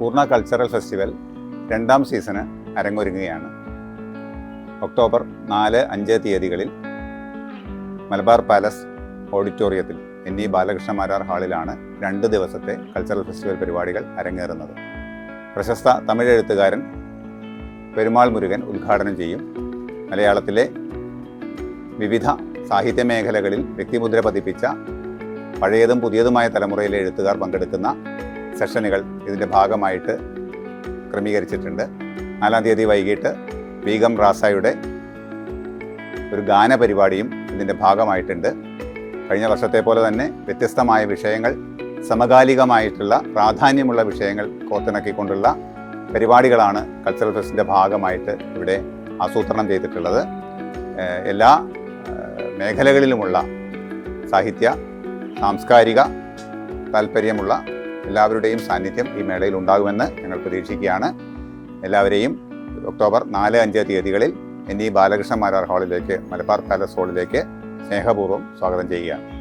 പൂർണ cultural festival രണ്ടാം season അരങ്ങൊരുങ്ങുകയാണ്. ഒക്ടോബർ നാല് അഞ്ച് തീയതികളിൽ മലബാർ പാലസ് ഓഡിറ്റോറിയത്തിൽ ഇ ബാലകൃഷ്ണ മാരാർ ഹാളിലാണ് രണ്ട് ദിവസത്തെ കൾച്ചറൽ ഫെസ്റ്റിവൽ പരിപാടികൾ അരങ്ങേറുന്നത്. പ്രശസ്ത തമിഴ് എഴുത്തുകാരൻ പെരുമാൾ മുരുകൻ ഉദ്ഘാടനം ചെയ്യും. മലയാളത്തിലെ വിവിധ സാഹിത്യ മേഖലകളിൽ വ്യക്തിമുദ്ര പതിപ്പിച്ച പഴയതും പുതിയതുമായ തലമുറയിലെ എഴുത്തുകാർ പങ്കെടുക്കുന്ന സെഷനുകൾ ഇതിന്റെ ഭാഗമായിട്ട് ക്രമീകരിച്ചിട്ടുണ്ട്. നാലാം തീയതി വൈകിട്ട് ബീഗം റാസായുടെ ഒരു ഗാന പരിപാടിയും ഇതിന്റെ ഭാഗമായിട്ടുണ്ട്. കഴിഞ്ഞ വർഷത്തെ പോലെ തന്നെ വ്യത്യസ്തമായ വിഷയങ്ങൾ സമകാലികമായിട്ടുള്ള പ്രാധാന്യമുള്ള വിഷയങ്ങൾ കോത്തിണക്കിക്കൊണ്ടുള്ള പരിപാടികളാണ് കൾച്ചറൽ ഫെസ്റ്റിന്റെ ഭാഗമായിട്ട് ഇവിടെ ആസൂത്രണം ചെയ്തിട്ടുള്ളത്. എല്ലാ മേഖലകളിലുമുള്ള സാഹിത്യ സാംസ്കാരിക താല്പര്യമുള്ള എല്ലാവരുടെയും സാന്നിധ്യം ഈ മേളയിൽ ഉണ്ടാകുമെന്ന് ഞങ്ങൾ പ്രതീക്ഷിക്കുകയാണ്. എല്ലാവരെയും ഒക്ടോബർ നാല് അഞ്ച് തീയതികളിൽ എൻ ഇ ബാലകൃഷ്ണ മാരാർ ഹാളിലേക്ക് മലബാർ പാലസ് ഹാളിലേക്ക് സ്നേഹപൂർവം സ്വാഗതം ചെയ്യുകയാണ്.